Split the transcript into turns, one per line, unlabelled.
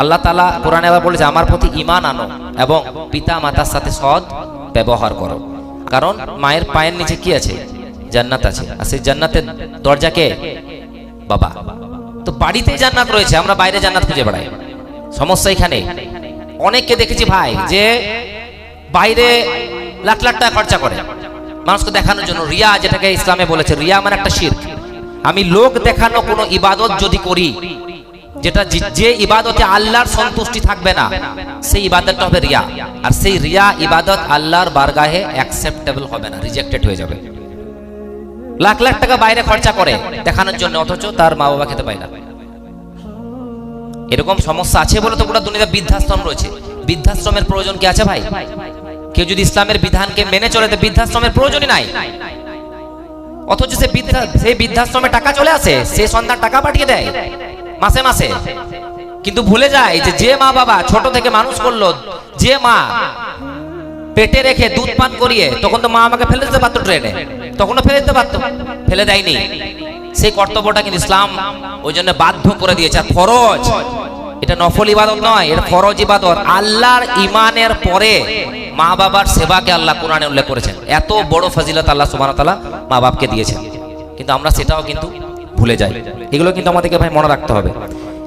আল্লাহ তালা কোরআন আবার বলেছে, আমার প্রতি ইমান আনো এবং পিতা মাতার সাথে সৎ ব্যবহার করো। কারণ মায়ের পায়ের নিচে কি আছে? জান্নাত আছে। আর সেই জান্নাতের দরজাকে বাবা। তো বাড়িতে জান্নাত রয়েছে, আমরা বাইরে জান্নাত খুঁজে বেড়াই। সমস্যা এখানে। অনেককে দেখেছি ভাই যে বাইরে লাখ লাখ টাকা খরচা করে। মানুষকে দেখানোর জন্য। রিয়া যেটাকে ইসলামে বলেছে, রিয়া মানে একটা শির্ক। আমি লোক দেখানো কোনো ইবাদত যদি করি যেটা যে- ইবাদতে আল্লাহর সন্তুষ্টি থাকবে না, সেই ইবাদতটা হবে রিয়া। আর সেই রিয়া, ইবাদত আল্লাহর বারগাহে অ্যাকসেপ্টেবল হবে না রিজেক্টেড হয়ে যাবে। লাখ লাখ টাকা বাইরে খরচা করে দেখানোর জন্য, অথচ তার মা বাবা খেতে পায় না। এরকম সমস্যা আছে বলে তো গোটা দুনিয়া বৃদ্ধাশ্রম রয়েছে। বৃদ্ধাশ্রমের প্রয়োজন কি আছে ভাই? কেউ যদি ইসলামের বিধানকে মেনে চলে, তো বৃদ্ধাশ্রমের প্রয়োজনই নাই। অথচ সে বৃদ্ধা সেই বৃদ্ধাশ্রমে টাকা চলে আসে, সে সন্তান টাকা পাঠিয়ে দেয়। মাসে মাসে। কিন্তু ভুলে যায় যে যে মা বাবা ছোট থেকে মানুষ করল, যে মা পেটে রেখে দুধ পান করিয়ে তখন তো মা আমাকে ফেলে দিতে পারতো ট্রেনে। তখনও ফেলে দিতে পারতো, ফেলে দেয়নি। সেই কর্তব্যটা কিন্তু ইসলাম ওই জন্য বাধ্য করে দিয়েছে। আর ফরজ, এটা নফল ইবাদত নয় এটা ফরজ ইবাদত। আল্লাহর ইমানের পরে মা বাবার সেবাকে আল্লাহ কোরআনে উল্লেখ করেছেন। এত বড় ফজিলত আল্লাহ সুবহানাহু ওয়া তাআলা মা বাপকে দিয়েছেন। কিন্তু আমরা সেটাও কিন্তু ভুলে যায়। এগুলো কিন্তু আমাদেরকে ভাই মনে রাখতে হবে।